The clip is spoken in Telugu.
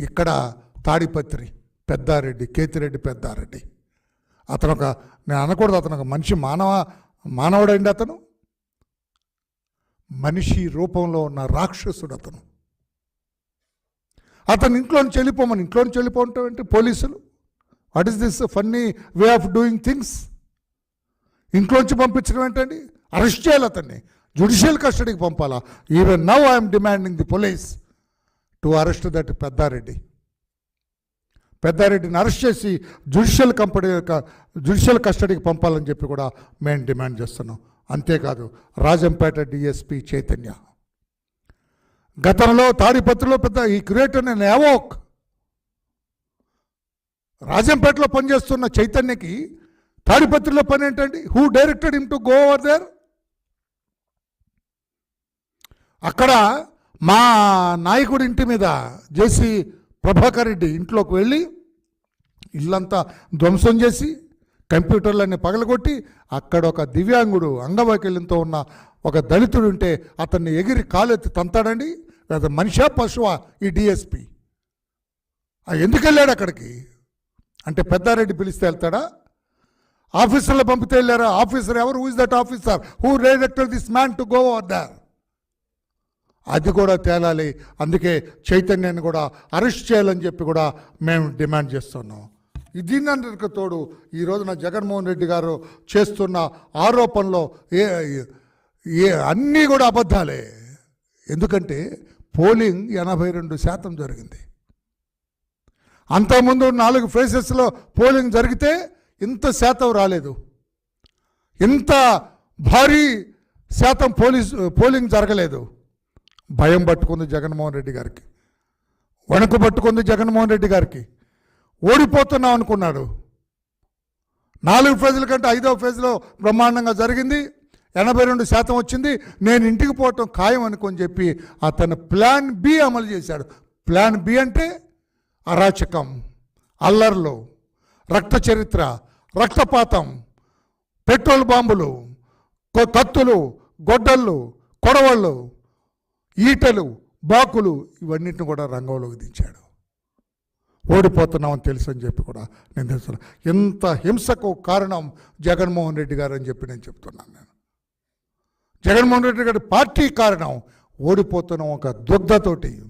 ఇక్కడ తాడిపత్రి పెద్దారెడ్డి కేతిరెడ్డి పెద్దారెడ్డి. అతను ఒక నేను అనకూడదు అతను ఒక మనిషి మానవ మానవుడండి అతను. మనిషి రూపంలో ఉన్న రాక్షసుడు అతను. అతను ఇంట్లోని చెల్లిపోమని వెళ్ళిపోమని ఇంట్లో వెళ్ళిపోవటం ఏంటి? పోలీసులు. What is this funny way of doing things ఇంట్లోంచి పంపించడం ఏంటండి? అరెస్ట్ చేయాలి అతన్ని. జుడిషియల్ కస్టడీకి పంపాలా. Even now I'm demanding the police to arrest that Peddareddy పెద్దారెడ్డిని arrest చేసి జుడిషియల్ కంపెనీ యొక్క జుడిషియల్ కస్టడీకి పంపాలని చెప్పి కూడా మేము డిమాండ్ చేస్తున్నాం. అంతేకాదు రాజంపేట డిఎస్పి చైతన్య. గతంలో తాడిపత్రిలో పెద్ద ఈ క్రియేటర్ నేను ఏవోక్ రాజంపేటలో పనిచేస్తున్న చైతన్యకి తాడిపత్రిలో పని ఏంటండి? Who directed him to go over there అక్కడ మా నాయకుడి ఇంటి మీద జేసీ ప్రభాకర్ రెడ్డి ఇంట్లోకి వెళ్ళి ఇల్లంతా ధ్వంసం చేసి కంప్యూటర్లన్నీ పగలగొట్టి అక్కడ ఒక దివ్యాంగుడు అంగవైకల్యంతో ఉన్న ఒక దళితుడు ఉంటే అతన్ని ఎగిరి కాలెత్తి తంతాడండి. లేదా మనిషా పశువా ఈ డిఎస్పి. ఎందుకు వెళ్ళాడు అక్కడికి? అంటే పెద్దారెడ్డి పిలిస్తే వెళ్తాడా? ఆఫీసర్లు పంపితే వెళ్ళారా? ఆఫీసర్ ఎవరు? Who is that officer who director this man to go over there అది కూడా తేలాలి. అందుకే చైతన్యాన్ని కూడా అరెస్ట్ చేయాలని చెప్పి కూడా మేము డిమాండ్ చేస్తున్నాం. దీనికి తోడు ఈ రోజున జగన్మోహన్ రెడ్డి గారు చేస్తున్న ఆరోపణలో ఏ ఏ అన్నీ కూడా అబద్ధాలే. ఎందుకంటే పోలింగ్ ఎనభై రెండు శాతం జరిగింది. అంతకుముందు నాలుగు ఫేసెస్లో పోలింగ్ జరిగితే ఇంత శాతం రాలేదు. ఇంత భారీ శాతం పోలీస్ పోలింగ్ జరగలేదు. భయం పట్టుకుంది జగన్మోహన్ రెడ్డి గారికి. వణుకు పట్టుకుంది జగన్మోహన్ రెడ్డి గారికి. ఓడిపోతున్నాం అనుకున్నాడు. నాలుగు ఫేజుల కంటే ఐదవ ఫేజ్లో బ్రహ్మాండంగా జరిగింది. ఎనభై రెండు శాతం వచ్చింది. నేను ఇంటికి పోవటం ఖాయం అనుకొని చెప్పి అతను ప్లాన్ బి అమలు చేశాడు. ప్లాన్ బి అంటే అరాచకం అల్లర్లు రక్త చరిత్ర రక్తపాతం పెట్రోల్ బాంబులు కత్తులు గొడ్డళ్ళు కొడవళ్ళు ఈటలు బాకులు ఇవన్నిటిని కూడా రంగంలోకి దించాడు. ఓడిపోతున్నామని తెలుసు అని చెప్పి కూడా నేను తెలుసు ఎంత హింసకు కారణం జగన్మోహన్ రెడ్డి గారు అని చెప్పి నేను చెప్తున్నాను నేను. జగన్మోహన్ రెడ్డి గారి పార్టీ కారణం ఓడిపోతున్నాం ఒక దుగ్ధతోటి